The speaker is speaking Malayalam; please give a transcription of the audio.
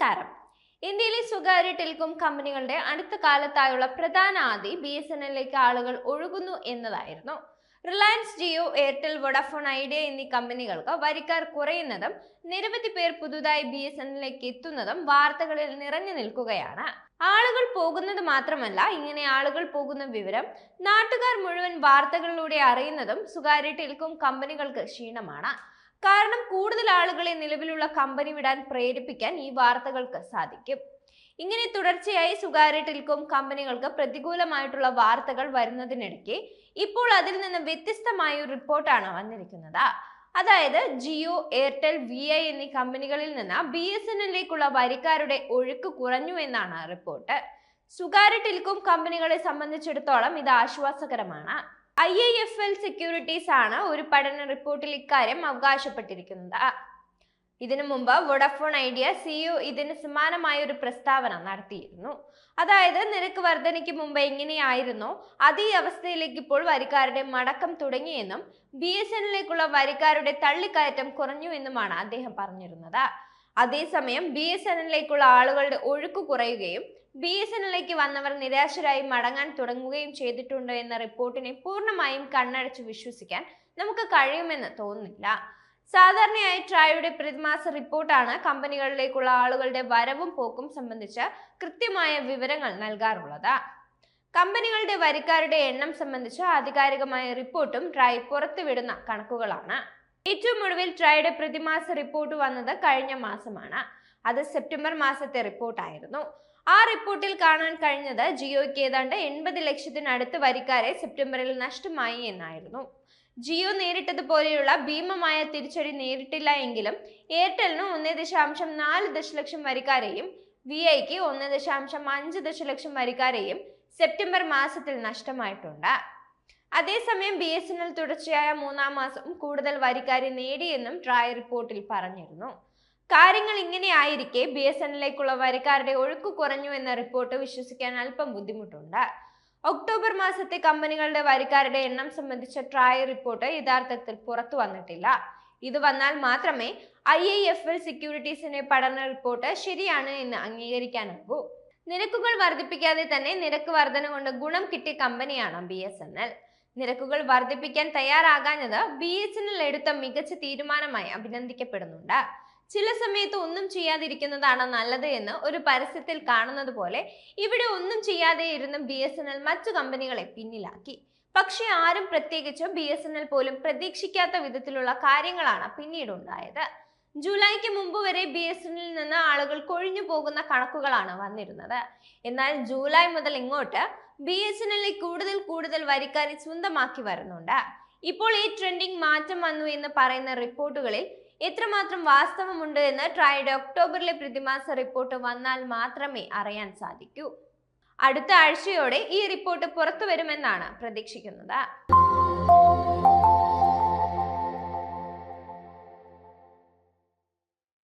നമസ്കാരം. ഇന്ത്യയിലെ സ്വകാര്യ ടെലികോം കമ്പനികളുടെ അടുത്ത കാലത്തായുള്ള പ്രധാന ആദി ബി എസ് എൻ എല്ലിലേക്ക് ആളുകൾ ഒഴുകുന്നു എന്നതായിരുന്നു. Reliance Jio Airtel Vodafone Idea എന്നീ കമ്പനികൾക്ക് വരിക്കാർ കുറയുന്നതും നിരവധി പേർ പുതുതായി ബി എസ് എൻ എല്ലിലേക്ക് എത്തുന്നതും വാർത്തകളിൽ നിറഞ്ഞു നിൽക്കുകയാണ്. ആളുകൾ പോകുന്നത് മാത്രമല്ല ഇങ്ങനെ ആളുകൾ പോകുന്ന വിവരം നാട്ടുകാർ മുഴുവൻ വാർത്തകളിലൂടെ അറിയുന്നതും സ്വകാര്യ ടെലികോം കമ്പനികൾക്ക് ക്ഷീണമാണ്. കാരണം കൂടുതൽ ആളുകളെ നിലവിലുള്ള കമ്പനി വിടാൻ പ്രേരിപ്പിക്കാൻ ഈ വാർത്തകൾക്ക് സാധിക്കും. ഇങ്ങനെ തുടർച്ചയായി സ്വകാര്യ ടെലികോം കമ്പനികൾക്ക് പ്രതികൂലമായിട്ടുള്ള വാർത്തകൾ വരുന്നതിനിടയ്ക്ക് ഇപ്പോൾ അതിൽ നിന്ന് വ്യത്യസ്തമായ ഒരു റിപ്പോർട്ടാണ് വന്നിരിക്കുന്നത്. അതായത് ജിയോ എയർടെൽ വി ഐ എന്നീ കമ്പനികളിൽ നിന്ന് ബി എസ് എൻ എല്ലിലേക്കുള്ള വരിക്കാരുടെ ഒഴുക്ക് കുറഞ്ഞു എന്നാണ് റിപ്പോർട്ട്. സ്വകാര്യ ടെലികോം കമ്പനികളെ സംബന്ധിച്ചിടത്തോളം ഇത് ആശ്വാസകരമാണ്. I I F L securities ആണ് ഒരു പഠന റിപ്പോർട്ടിൽ ഇക്കാര്യം അവകാശപ്പെട്ടിരിക്കുന്നത്. ഇതിനു മുമ്പ് വോഡഫോൺ ഐഡിയ സിഇഒ ഇതിന് സമാനമായ ഒരു പ്രസ്താവന നടത്തിയിരുന്നു. അതായത് നിരക്ക് വർധനയ്ക്ക് മുമ്പ് എങ്ങനെയായിരുന്നോ അതേ അവസ്ഥയിലേക്ക് ഇപ്പോൾ വരിക്കാരുടെ മടക്കം തുടങ്ങിയെന്നും ബി എസ് എന്നിലേക്കുള്ള വരിക്കാരുടെ തള്ളിക്കയറ്റം കുറഞ്ഞു എന്നുമാണ് അദ്ദേഹം പറഞ്ഞിരുന്നത്. അതേസമയം ബി എസ് എൻ എല്ലേക്കുള്ള ആളുകളുടെ ഒഴുക്ക് കുറയുകയും ബി എസ് എൻ എല്ലേക്ക് വന്നവർ നിരാശരായി മടങ്ങാൻ തുടങ്ങുകയും ചെയ്തിട്ടുണ്ട് എന്ന റിപ്പോർട്ടിനെ പൂർണമായും കണ്ണടച്ച് വിശ്വസിക്കാൻ നമുക്ക് കഴിയുമെന്ന് തോന്നുന്നില്ല. സാധാരണയായി ട്രായുടെ പ്രതിമാസ റിപ്പോർട്ടാണ് കമ്പനികളിലേക്കുള്ള ആളുകളുടെ വരവും പോക്കും സംബന്ധിച്ച് കൃത്യമായ വിവരങ്ങൾ നൽകാറുള്ളത്. കമ്പനികളുടെ വരിക്കാരുടെ എണ്ണം സംബന്ധിച്ച് ആധികാരികമായ റിപ്പോർട്ടും ട്രായ് പുറത്തുവിടുന്ന കണക്കുകളാണ്. ഏറ്റവും ഒടുവിൽ ട്രൈയുടെ പ്രതിമാസ റിപ്പോർട്ട് വന്നത് കഴിഞ്ഞ മാസമാണ്. അത് സെപ്റ്റംബർ മാസത്തെ റിപ്പോർട്ടായിരുന്നു ആ റിപ്പോർട്ടിൽ കാണാൻ കഴിഞ്ഞത് ജിയോയ്ക്ക് ഏതാണ്ട് എൺപത് ലക്ഷത്തിനടുത്ത് വരിക്കാരെ സെപ്റ്റംബറിൽ നഷ്ടമായി എന്നായിരുന്നു. ജിയോ നേരിട്ടതുപോലെയുള്ള ഭീമമായ തിരിച്ചടി നേരിട്ടില്ല എങ്കിലും എയർടെലിന് ഒന്ന് ദശാംശം നാല് ദശലക്ഷം വരിക്കാരെയും വി ഐക്ക് ഒന്ന് ദശാംശം അഞ്ച് ദശലക്ഷം വരിക്കാരെയും സെപ്റ്റംബർ മാസത്തിൽ നഷ്ടമായിട്ടുണ്ട്. അതേസമയം ബി എസ് എൻ എൽ തുടർച്ചയായ മൂന്നാം മാസം കൂടുതൽ വരിക്കാരെ നേടിയെന്നും ട്രായ് റിപ്പോർട്ടിൽ പറഞ്ഞിരുന്നു. കാര്യങ്ങൾ ഇങ്ങനെ ആയിരിക്കെ ബി എസ് എൻ എല്ലിലേക്കുള്ള വരിക്കാരുടെ ഒഴുക്ക് കുറഞ്ഞു എന്ന റിപ്പോർട്ട് വിശ്വസിക്കാൻ അല്പം ബുദ്ധിമുട്ടുണ്ട്. ഒക്ടോബർ മാസത്തെ കമ്പനികളുടെ വരിക്കാരുടെ എണ്ണം സംബന്ധിച്ച ട്രായ് റിപ്പോർട്ട് യഥാർത്ഥത്തിൽ പുറത്തു വന്നിട്ടില്ല. ഇത് വന്നാൽ മാത്രമേ ഐ ഐ എഫ് എൽ സെക്യൂരിറ്റീസിന്റെ പഠന റിപ്പോർട്ട് ശരിയാണ് എന്ന് അംഗീകരിക്കാനാകൂ. നിരക്കുകൾ വർദ്ധിപ്പിക്കാതെ തന്നെ നിരക്ക് വർധന കൊണ്ട് ഗുണം കിട്ടിയ കമ്പനിയാണ് ബി എസ് എൻ എൽ നിരക്കുകൾ വർദ്ധിപ്പിക്കാൻ തയ്യാറാകാഞ്ഞത് ബി എസ് എൻ എൽ എടുത്ത മികച്ച തീരുമാനമായി അഭിനന്ദിക്കപ്പെടുന്നുണ്ട്. ചില സമയത്ത് ഒന്നും ചെയ്യാതിരിക്കുന്നതാണ് നല്ലത് എന്ന് ഒരു പരസ്യത്തിൽ കാണുന്നത് പോലെ ഇവിടെ ഒന്നും ചെയ്യാതെ ഇരുന്ന് ബി എസ് എൻ എൽ മറ്റു കമ്പനികളെ പിന്നിലാക്കി. പക്ഷെ ആരും പ്രത്യേകിച്ച് ബി എസ് എൻ എൽ പോലും പ്രതീക്ഷിക്കാത്ത വിധത്തിലുള്ള കാര്യങ്ങളാണ് പിന്നീട് ഉണ്ടായത് ജൂലൈക്ക് മുമ്പ് വരെ ബി എസ് എന്നിൽ നിന്ന് ആളുകൾ കൊഴിഞ്ഞു പോകുന്ന കണക്കുകളാണ് വന്നിരുന്നത്. എന്നാൽ ജൂലൈ മുതൽ ഇങ്ങോട്ട് ബി എസ് എല്ലിൽ കൂടുതൽ കൂടുതൽ വരിക്കാരെ സ്വന്തമാക്കി വരുന്നുണ്ട്. ഇപ്പോൾ ഈ ട്രെൻഡിങ് മാറ്റം വന്നു എന്ന് പറയുന്ന റിപ്പോർട്ടുകളിൽ എത്രമാത്രം വാസ്തവമുണ്ട് എന്ന് ട്രൈഡ് ഒക്ടോബറിലെ പ്രതിമാസ റിപ്പോർട്ട് വന്നാൽ മാത്രമേ അറിയാൻ സാധിക്കൂ. അടുത്ത ആഴ്ചയോടെ ഈ റിപ്പോർട്ട് പുറത്തു വരുമെന്നാണ് പ്രതീക്ഷിക്കുന്നത്.